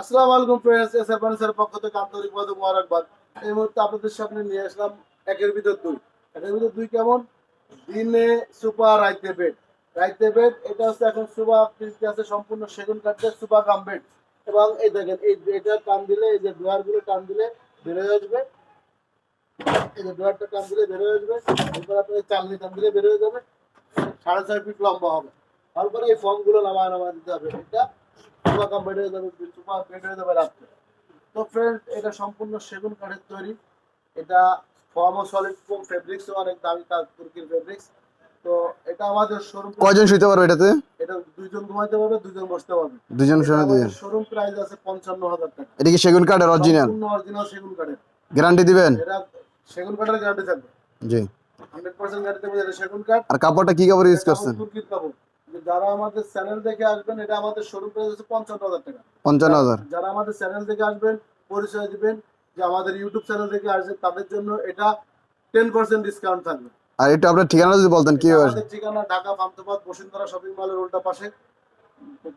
আসসালামু আলাইকুম friends SR ফার্নিচারের পক্ষ থেকে আন্তরিকভাবে মোবারকবাদ। এই মুহূর্তে আপনাদের সামনে নিয়ে আসলাম একের ভিতর দুই। একের ভিতর দুই কেমন? দিনে সুপার রাইতে বেড রাইতে বেড এটা হচ্ছে এখন সুবা কিস্তি আছে সম্পূর্ণ সেগুন কাঠের সুবা কাম বেড এবং এই দেখেন, এই এটা টান দিলে, এই যে ডোয়ারগুলো টান দিলে বেরোয় আসবে। এই যে ডোয়ারটা টান দিলে বেরোয় আসবে। এরপর আপনার চালনি টান দিলে বেরোয় যাবে। সাড়ে ছয় ফিট লম্বা হবে। তারপরে এই ফর্মগুলো নামায় নামায় দিতে হবে। এটা সুপা কাম হয়ে যাবে সুপা বেড হয়ে যাবে রাত্রে। তো ফ্রেন্ড এটা সম্পূর্ণ সেগুন কাঠের তৈরি। এটা ফর্ম ও সলিড ফোম ফেব্রিক্সও অনেক দামি কাজ তুর্কির ফেব্রিক্স তো এটা আমাদের শোরুম কয়জন শুইতে পারবে এটাতে? এটা দুইজন ঘুমাইতে পারবে দুইজন বসতে পারবে। দুজন শুনে দুজন শোরুম প্রাইস আছে পঞ্চান্ন হাজার টাকা। এটা কি সেগুন কাঠের অরিজিনাল অরিজিনাল সেগুন কাঠের। গ্যারান্টি দিবেন? এটা সেগুন কাঠের গ্যারান্টি থাকবে। জি। হান্ড্রেড পার্সেন্ট গ্যারান্টি থাকবে এটা সেগুন কাঠ। আর কাপড়টা কি কাপড় ইউজ করছেন? তুর্কির কাপড়। যারা আমাদের চ্যানেল দেখে আসবেন এটা আমাদের শোরুম প্রাইস আছে পঞ্চান্ন হাজার টাকা। পঞ্চান্ন হাজার। যারা আমাদের চ্যানেল থেকে আসবেন পরিচয় দিবেন যে আমাদের ইউটিউব চ্যানেল থেকে আসবে তাদের জন্য এটা টেন পার্সেন্ট ডিসকাউন্ট থাকবে। আর একটু আপনার ঠিকানা যদি বলতেন কি আমাদের ঠিকানা ঢাকা পান্থপাত বসুন্ধরা শপিং মলের উল্টা পাশে।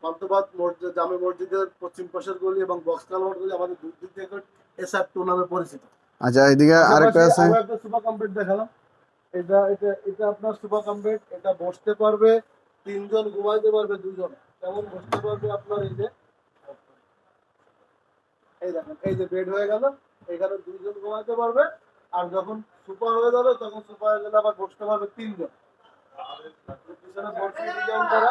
পান্থপাত মসজিদ জামে মসজিদের পশ্চিম পাশের গলি এবং বক্স কালভার গলি আমাদের দুই দিক থেকে এসআর টু নামে পরিচিত। আচ্ছা এদিকে আরেকটা আছে। আরও একটা সুপার কমপ্লিট দেখালাম। এটা এটা এটা আপনার সুপার কমপ্লিট এটা বসতে পারবে তিনজন ঘুমাইতে পারবে দুজন। যেমন বসতে পারবে আপনার এই যে? এই দেখেন, এই যে বেড হয়ে গেল। এখানে দুইজন ঘুমাইতে পারবে। আর যখন সুপার হয়ে যাবে, তখন সুপার হয়ে গেলে আবার বসতে পারবে তিনজন। বরফি ডিজাইন করা।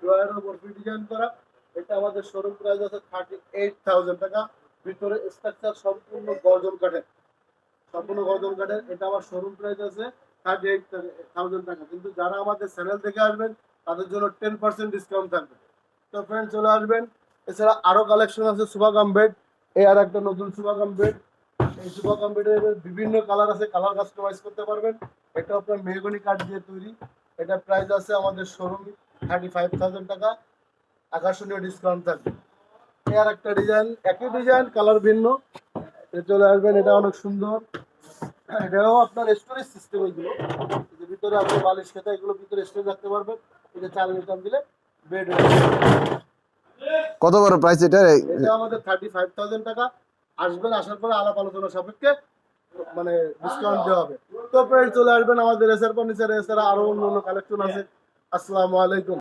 ড্রয়ারও বরফি ডিজাইন করা এটা আমাদের শোরুম প্রাইস আছে থার্টি এইট থাউজেন্ড টাকা। ভিতরে স্ট্রাকচার সম্পূর্ণ গর্জন কাঠের। সম্পূর্ণ গর্জন কাঠের। এটা আমার শোরুম প্রাইস আছে থার্টি এইট থাউজেন্ড টাকা। কিন্তু যারা আমাদের চ্যানেল থেকে আসবেন, তাদের জন্য টেন পার্সেন্ট ডিসকাউন্ট থাকবে। তো ফ্রেন্ড চলে আসবেন। এছাড়া আরও কালেকশন আছে সুপাকাম বেড এই আর একটা নতুন সুপাকাম বেড এই সুপাকাম বেডের বিভিন্ন কালার আছে কালার কাস্টমাইজ করতে পারবেন। এটা আপনার মেহগনি কাঠ দিয়ে তৈরি। এটা প্রাইস আছে আমাদের শোরুম থার্টি ফাইভ থাউজেন্ড টাকা। আকর্ষণীয় ডিসকাউন্ট থাকবে। আর একটা ডিজাইন একই ডিজাইন কালার ভিন্ন। চলে আসবেন এটা অনেক সুন্দর। এটাও আপনার স্টোরেজ সিস্টেম এগুলো। ভিতরে আপনি বালিশ খেতে এগুলো ভিতরে স্টোরেজ রাখতে পারবেন। এটা চাল মিটার দিলে বেড কত বড় প্রাইস এটা? এটা আমাদের থার্টি ফাইভ থাউজেন্ড টাকা। আসবেন আসার পরে আলাপ আলোচনা সাপেক্ষে মানে ডিসকাউন্ট দেওয়া হবে। তো চলে আসবেন আমাদের এসআর ফার্নিচার এছাড়া আরও অন্য অন্য কালেকশন আছে। আসসালামু আলাইকুম।